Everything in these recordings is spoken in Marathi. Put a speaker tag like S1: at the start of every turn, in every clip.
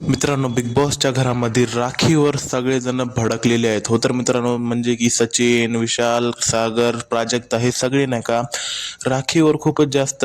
S1: मित्रांनो बिग बॉसच्या घरामध्ये राखीवर सगळेजण भडकलेले आहेत. हो तर मित्रांनो म्हणजे की सचिन विशाल सागर प्राजक्ता हे सगळे नाही का राखीवर खूपच जास्त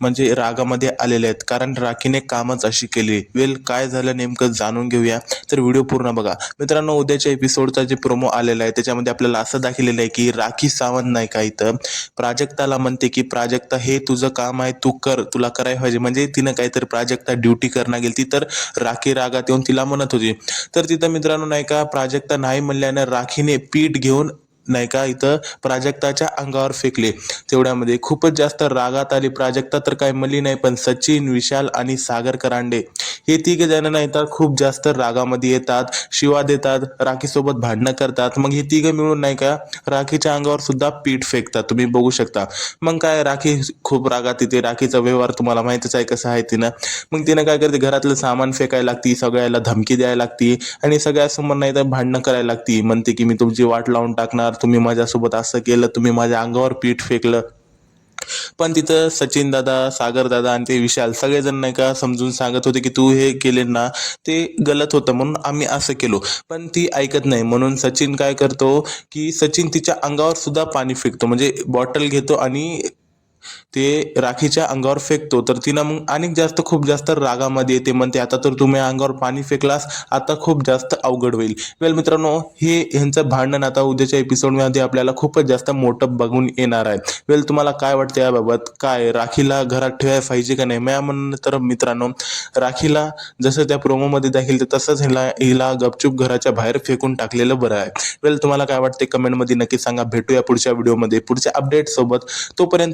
S1: म्हणजे रागामध्ये आलेले आहेत. कारण राखीने कामच अशी केली. वेल काय झालं नेमकं जाणून घेऊया. तर व्हिडिओ पूर्ण बघा. मित्रांनो उद्याच्या एपिसोडचा जे प्रोमो आलेला आहे त्याच्यामध्ये आपल्याला असं दाखवलेलं आहे की राखी सावंत नाही का इथं? प्राजक्ताला म्हणते की प्राजक्ता हे तुझं काम आहे तू कर. तुला करायला पाहिजे. म्हणजे तिनं काहीतरी प्राजक्ता ड्युटी करणं गेली ती तर राखी रागात येऊन तिला म्हणत होती. तर तिथं मित्रांनो नाही का प्राजक्ता नाही म्हणल्यानं राखीने पीठ घेऊन नाही का? इथं प्राजक्ताच्या अंगावर फेकले. तेवढ्यामध्ये खूपच जास्त रागात आली. प्राजक्ता तर काय मली नाही पण सचिन विशाल आणि सागर करांडे हे तिघे जण नाही तर खूप जास्त रागामध्ये येतात शिवा देतात राखीसोबत भांडणं करतात. मग हे तिघं मिळून नाही का राखीच्या अंगावर सुद्धा पीठ फेकतात. तुम्ही बघू शकता. मग काय राखी खूप रागात येते. राखीचा व्यवहार तुम्हाला माहितीच आहे कसं आहे तिनं. मग तिनं काय करते घरातलं सामान फेकायला लागती सगळ्याला धमकी द्यायला लागती आणि सगळ्यासमोर नाही तर भांडणं करायला लागती. म्हणते की मी तुमची वाट लावून टाकणार. तुम्ही माझ्यासोबत असं केलं तुम्ही माझ्या अंगावर पीठ फेकलं. पण तिथं सचिन दादा सागर दादा आणि ते विशाल सगळेजण नाही का समजून सांगत होते की तू हे केले ना ते गलत होतं म्हणून आम्ही असं केलो. पण ती ऐकत नाही. म्हणून सचिन काय करतो की सचिन तिच्या अंगावर सुद्धा पाणी फेकतो. म्हणजे बॉटल घेतो आणि ते राखीच्या अंगावर फेकतो. तर तिनं मग अनेक जास्त खूप जास्त रागामध्ये येते. म्हणते आता तर तुम्ही अंगावर पाणी फेकलास आता खूप जास्त अवघड होईल. वेल मित्रांनो हे ह्यांचं भांडण आता उद्याच्या एपिसोडमध्ये आपल्याला खूपच जास्त मोठं बघून येणार आहे. वेल तुम्हाला काय वाटतं याबाबत? काय राखीला घरात ठेवायला पाहिजे का नाही? म्या म्हणणं तर मित्रांनो राखीला जसं त्या प्रोमोमध्ये दाखील तर तसंच हिला हिला गपचूप घराच्या बाहेर फेकून टाकलेलं बरं आहे. वेल तुम्हाला काय वाटते कमेंटमध्ये नक्की सांगा. भेटूया पुढच्या व्हिडिओमध्ये पुढच्या अपडेट सोबत. तोपर्यंत